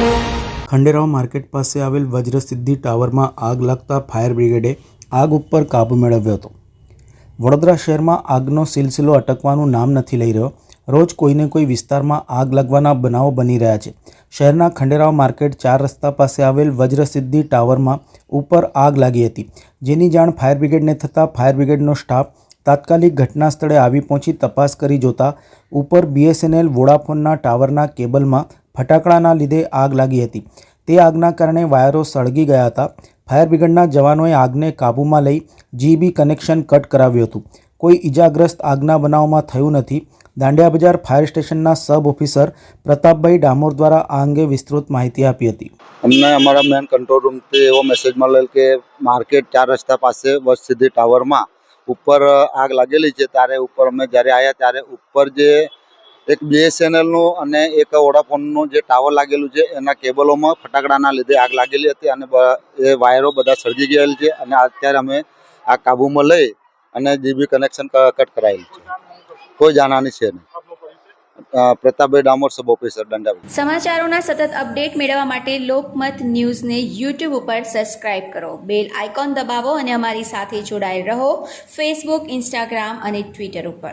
Khanderao market પાસે આવેલ વજ્રસિદ્ધિ ટાવરમાં આગ લાગતા ફાયર બ્રિગેડે આગ ઉપર કાબૂ મેળવ્યો હતો. વડોદરા શહેરમાં આગનો સિલસિલો અટકવાનું નામ નથી લઈ રહ્યો. રોજ કોઈને કોઈ વિસ્તારમાં આગ લાગવાના બનાવો બની રહ્યા છે. શહેરના ખંડેરાવ માર્કેટ ચાર રસ્તા પાસે આવેલ વજ્રસિદ્ધિ ટાવરમાં ઉપર આગ લાગી હતી. જેની જાણ ફાયર બ્રિગેડને થતાં ફાયર બ્રિગેડનો સ્ટાફ તાત્કાલિક ઘટના સ્થળે આવી પહોંચી તપાસ કરી જોતા ઉપર બીએસએનએલ વોડાફોનના ટાવરના કેબલમાં ફટાકડાના લીધે આગ લાગી હતી. તે આગના કારણે વાયરો સળગી ગયા હતા. ફાયર બ્રિગેડના જવાનોએ આગને કાબૂમાં લઈ જીબી કનેક્શન કટ કરાવ્યું હતું. કોઈ ઇજાગ્રસ્ત આગના બનાવમાં થયું નથી. દાંડિયા બજાર ફાયર સ્ટેશનના સબ ઓફિસર પ્રતાપભાઈ ડામોર દ્વારા આ અંગે વિસ્તૃત માહિતી આપી હતી. અમને અમારા મેન કંટ્રોલ રૂમથી એવો મેસેજ મળેલ કે માર્કેટ ચાર રસ્તા પાસે બસ સીધી ટાવરમાં ઉપર આગ લાગેલી છે. ત્યારે ઉપર અમે જ્યારે આવ્યા ત્યારે ઉપર જે એક બીએસએનએલનું અને એક વોડાફોનનું જે ટાવર લાગેલું છે, એના કેબલોમાં ફટાકડાના લીધે આગ લાગેલી હતી અને એ વાયરો બધા સળગી ગયેલ છે અને અત્યારે અમે આ કાબૂમાં લઈ અને જીબી કનેક્શન કટ કરાયેલ છે. કોઈ જાનહાની છે નહીં. પ્રતાપભાઈ ડામોર સબ ઓફિસર દંડા સમાચારોના સતત અપડેટ મેળવવા માટે લોકમત ન્યૂઝને યુટ્યુબ ઉપર સબસ્ક્રાઇબ કરો. બેલ આઇકોન દબાવો અને અમારી સાથે જોડાયેલ રહો. ફેસબુક ઇન્સ્ટાગ્રામ અને ટ્વિટર ઉપર.